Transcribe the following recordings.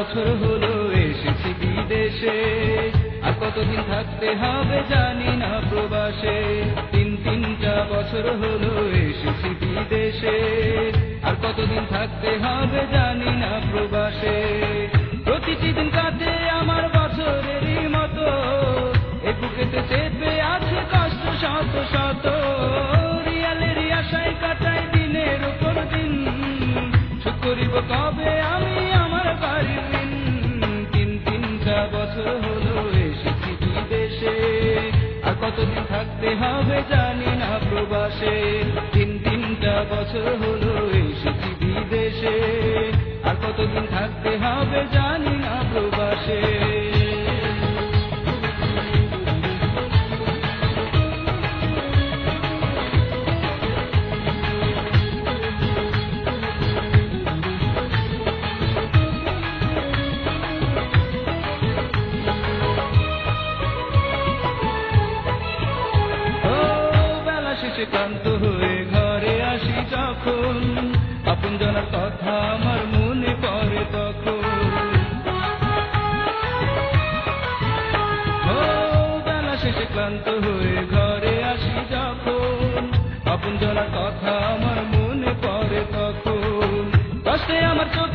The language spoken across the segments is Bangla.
বছর হলো, এসেছি বিদেশে। আর কতদিন থাকতে হবে জানি না প্রবাসে। তিন তিনটা বছর হলো, এসেছি বিদেশে। আর কতদিন থাকতে হবে জানি না প্রবাসে। প্রতিটি দিন কাটে আমার বছরেরই মতো। এ বুকেতে চেপে আছে কষ্ট শত শত। রিয়ালের আশায় কাটাই দিনের উপর দিন। শোধ করিব কবে আমি থাকতে হবে, জানি না প্রবাসে। তিন তিনটা বছর হলো এসেছি বিদেশে। আর কতদিন থাকতে হবে ক্লান্ত হয়ে ঘরে আসি যখন আপন জানার কথা আমার মনে পড়ে তখন। শেষে ক্লান্ত হয়ে ঘরে আসি যখন। আপন জানার কথা আমার মনে পড়ে তখন। কষ্টে আমার চোখের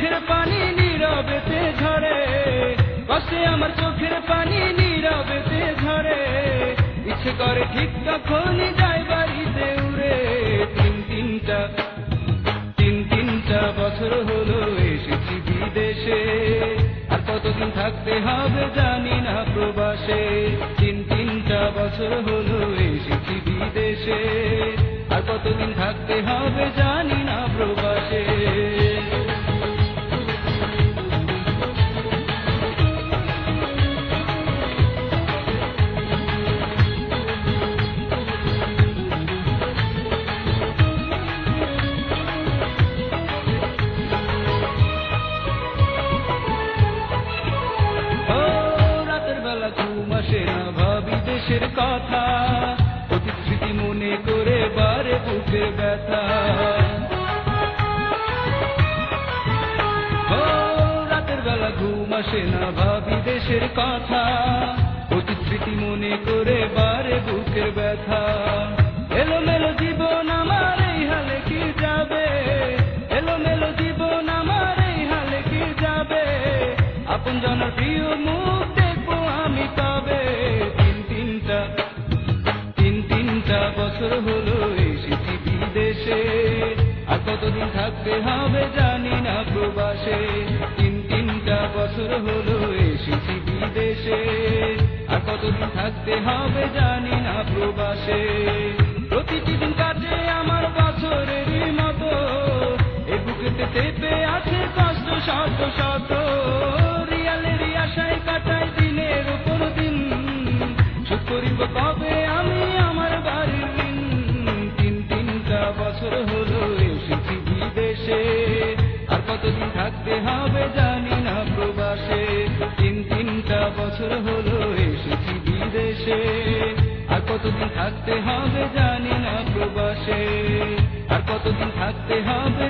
তিনটা বছর হলো, এসেছি বিদেশে। আর কতদিন থাকতে হবে জানি না প্রবাসে। তিন তিনটা বছর হলো, এসেছি বিদেশে। আর কতদিন থাকতে হবে জানি না প্রবাসে। দেশের কথা, প্রতিশ্রুতি মনে করে বারে বুকে ব্যথা। রাতের বেলা ঘুম আসে না ভাবি দেশের কথা, প্রতিশ্রুতি মনে করে বারে বুকের ব্যথা। এলো কতদিন থাকতে হবে জানি না প্রবাসে। তিন তিনটা বছর হলো এসেছি বিদেশে। আর কতদিন থাকতে হবে জানি না প্রবাসে। প্রতিটি দিন কাটে আমার বছরেরই মতো। এ বুকেতে চেপে আছে কষ্ট শত শত। রিয়ালের আশায় কাটাই দিনের উপর দিন। শোধ করিব কবে আমি আমার বাড়ির ঋণ তিন তিনটা বছর দেশে আর কতদিন থাকতে হবে জানি না প্রবাসে। তিন তিনটা বছর হলো এসেছি বিদেশে, আর কতদিন থাকতে হবে জানি না প্রবাসে। আর কতদিন থাকতে হবে